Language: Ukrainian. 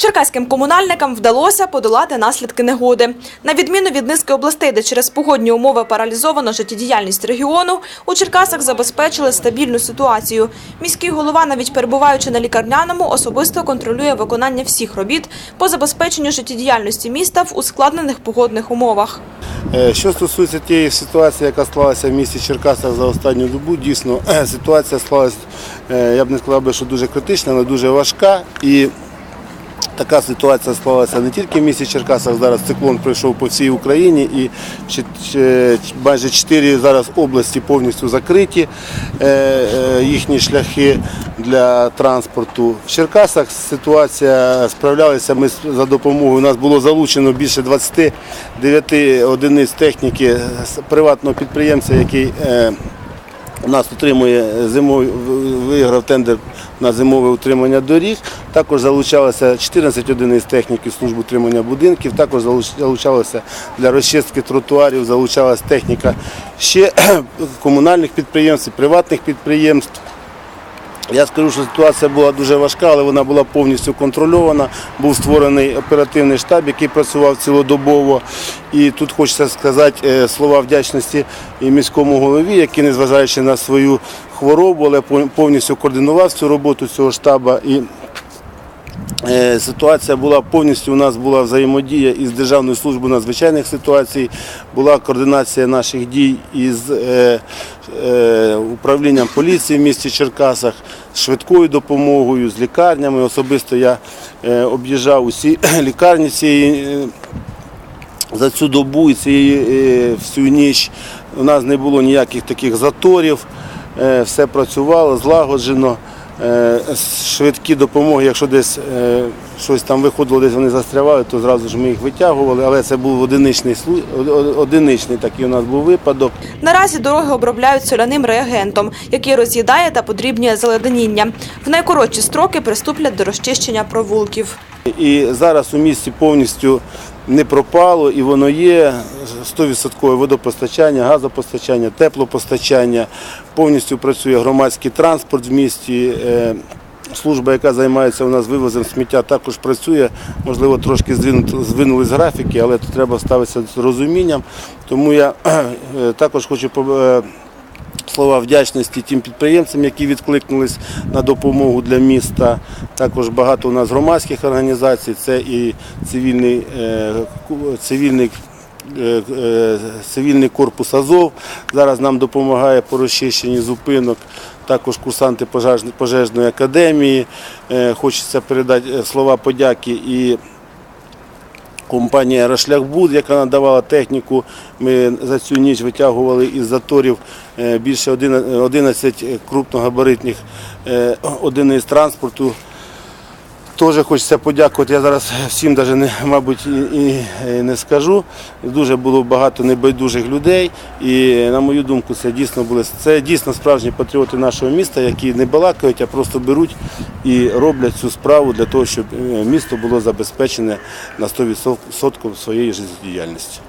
Черкаським комунальникам вдалося подолати наслідки негоди. На відміну від низки областей, де через погодні умови паралізовано життєдіяльність регіону, у Черкасах забезпечили стабільну ситуацію. Міський голова, навіть перебуваючи на лікарняному, особисто контролює виконання всіх робіт по забезпеченню життєдіяльності міста в ускладнених погодних умовах. Е, Що стосується тієї ситуації, яка склалася в місті Черкасах за останню добу, дійсно ситуація склалася, е, я б не сказав що дуже критична, але дуже важка. І така ситуація склалася не тільки в місті Черкасах. Зараз циклон пройшов по всій Україні і майже чотири зараз області повністю закриті е, е, їхні шляхи для транспорту. В Черкасах ситуація справлялися ми за допомогою. У нас було залучено більше 29 одиниць техніки приватного підприємця, який е, у нас утримує зимовий, виграв тендер на зимове утримання доріг. Також залучалося 14 одиниць техніки служб утримання будинків, також залуч- залучалося для розчистки тротуарів, залучалася техніка ще комунальних підприємств, приватних підприємств. Я скажу, що ситуація була дуже важка, але вона була повністю контрольована. Був створений оперативний штаб, який працював цілодобово. І тут хочеться сказати е, слова вдячності і міському голові, який, незважаючи на свою хворобу, але повністю координував цю роботу цього штабу. І Е, Ситуація була повністю. У нас була взаємодія із Державною службою надзвичайних ситуацій, була координація наших дій із е, е, управлінням поліції в місті Черкасах, з швидкою допомогою, з лікарнями. Особисто я об'їжджав усі лікарні цієї. за цю добу і цієї всю ніч у нас не було ніяких таких заторів, все працювало злагоджено. Е, Швидкі допомоги, якщо десь е, щось там виходило, десь вони застрявали, то зразу ж ми їх витягували, але це був одиничний, одиничний такий у нас був випадок. Наразі дороги обробляють соляним реагентом, який роз'їдає та подрібнює заледеніння. В найкоротші строки приступлять до розчищення провулків. І зараз у місті повністю не пропало, і воно є 100% водопостачання, газопостачання, теплопостачання. Повністю працює громадський транспорт в місті. Е, Служба, яка займається у нас вивозом сміття, також працює. Можливо, трошки здвинулись графіки, але тут треба ставитися з розумінням. Тому я е, також хочу е, слова вдячності тим підприємцям, які відкликнулись на допомогу для міста. Також багато у нас громадських організацій, це і цивільний, цивільний, цивільний корпус Азов. Зараз нам допомагає по розчищенні зупинок. Також курсанти пожежної, академії. Е, Хочеться передати е, слова подяки і Компанія Рашляхбуд, яка надавала техніку, ми за цю ніч витягували із заторів е, більше 11 крупногабаритних е, одиниць транспорту. Теж хочеться подякувати. Я зараз всім даже не, мабуть, і, і не скажу. Дуже було багато небайдужих людей. І на мою думку, це дійсно були це дійсно справжні патріоти нашого міста, які не балакають, а просто беруть і роблять цю справу для того, щоб е, місто було забезпечене на 100% своєї життєдіяльності.